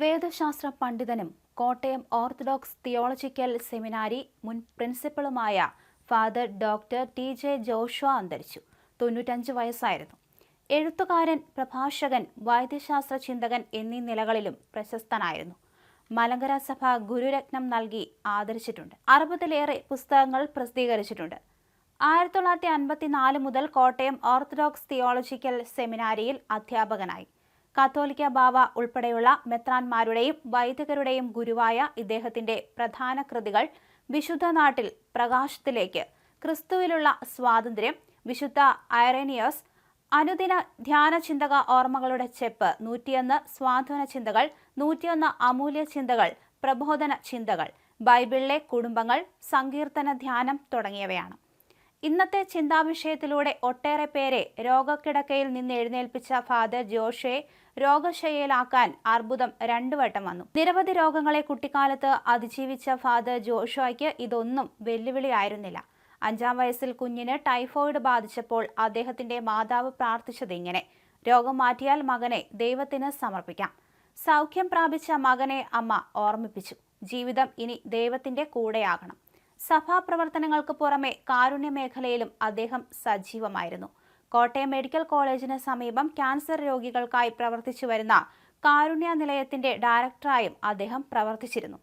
വേദശാസ്ത്ര പണ്ഡിതനും Kottayam orthodox theological seminary മുൻ പ്രിൻസിപ്പളുമായ father doctor T J Joshua അന്തരിച്ചു. തൊണ്ണൂറ്റഞ്ച് വയസ്സായിരുന്നു. എഴുത്തുകാരൻ പ്രഭാഷകൻ വൈദ്യശാസ്ത്ര ചിന്തകൻ എന്നീ നിലകളിലും പ്രശസ്തനായിരുന്നു. മലങ്കര സഭ ഗുരുരത്നം നൽകി ആദരിച്ചിട്ടുണ്ട്. അറുപതിലേറെ പുസ്തകങ്ങൾ പ്രസിദ്ധീകരിച്ചിട്ടുണ്ട്. ആയിരത്തി തൊള്ളായിരത്തി അൻപത്തിനാല് മുതൽ കോട്ടയം ഓർത്തഡോക്സ് തിയോളജിക്കൽ സെമിനാരിയിൽ അധ്യാപകനായി. കത്തോലിക്ക ബാവ ഉൾപ്പെടെയുള്ള മെത്രാൻമാരുടെയും വൈദികരുടെയും ഗുരുവായ ഇദ്ദേഹത്തിന്റെ പ്രധാന കൃതികൾ വിശുദ്ധ നാട്ടിൽ പ്രകാശത്തിലേക്ക് ക്രിസ്തുവിലുള്ള സ്വാതന്ത്ര്യം വിശുദ്ധ ഐറേനിയസ് അനുദിന ധ്യാന ചിന്തക ഓർമ്മകളുടെ ചെപ്പ് നൂറ്റിയൊന്ന് സ്വാധീന ചിന്തകൾ നൂറ്റിയൊന്ന് അമൂല്യ ചിന്തകൾ പ്രബോധന ചിന്തകൾ ബൈബിളിലെ കുടുംബങ്ങൾ സങ്കീർത്തന ധ്യാനം തുടങ്ങിയവയാണ്. ഇന്നത്തെ ചിന്താവിഷയത്തിലൂടെ ഒട്ടേറെ പേരെ രോഗക്കിടക്കയിൽ നിന്ന് എഴുന്നേൽപ്പിച്ച ഫാദർ ജോഷെ രോഗശയയിലാക്കാൻ അർബുദം രണ്ടു വട്ടം വന്നു. നിരവധി രോഗങ്ങളെ കുട്ടിക്കാലത്ത് അതിജീവിച്ച ഫാദർ ജോഷോയ്ക്ക് ഇതൊന്നും വെല്ലുവിളിയായിരുന്നില്ല അഞ്ചാം വയസ്സിൽ കുഞ്ഞിന് ടൈഫോയിഡ് ബാധിച്ചപ്പോൾ അദ്ദേഹത്തിന്റെ മാതാവ് പ്രാർത്ഥിച്ചത് ഇങ്ങനെ രോഗം മാറ്റിയാൽ മകനെ ദൈവത്തിന് സമർപ്പിക്കാം. സൗഖ്യം പ്രാപിച്ച മകനെ അമ്മ ഓർമ്മിപ്പിച്ചു. ജീവിതം ഇനി ദൈവത്തിന്റെ കൂടെയാകണം. സഭാപ്രവർത്തനങ്ങൾക്ക് പുറമെ കാരുണ്യ മേഖലയിലും അദ്ദേഹം സജീവമായിരുന്നു. കോട്ടയം മെഡിക്കൽ കോളേജിന് സമീപം ക്യാൻസർ രോഗികൾക്കായി പ്രവർത്തിച്ചു വരുന്ന കാരുണ്യ നിലയത്തിന്റെ ഡയറക്ടറായും അദ്ദേഹം പ്രവർത്തിച്ചിരുന്നു.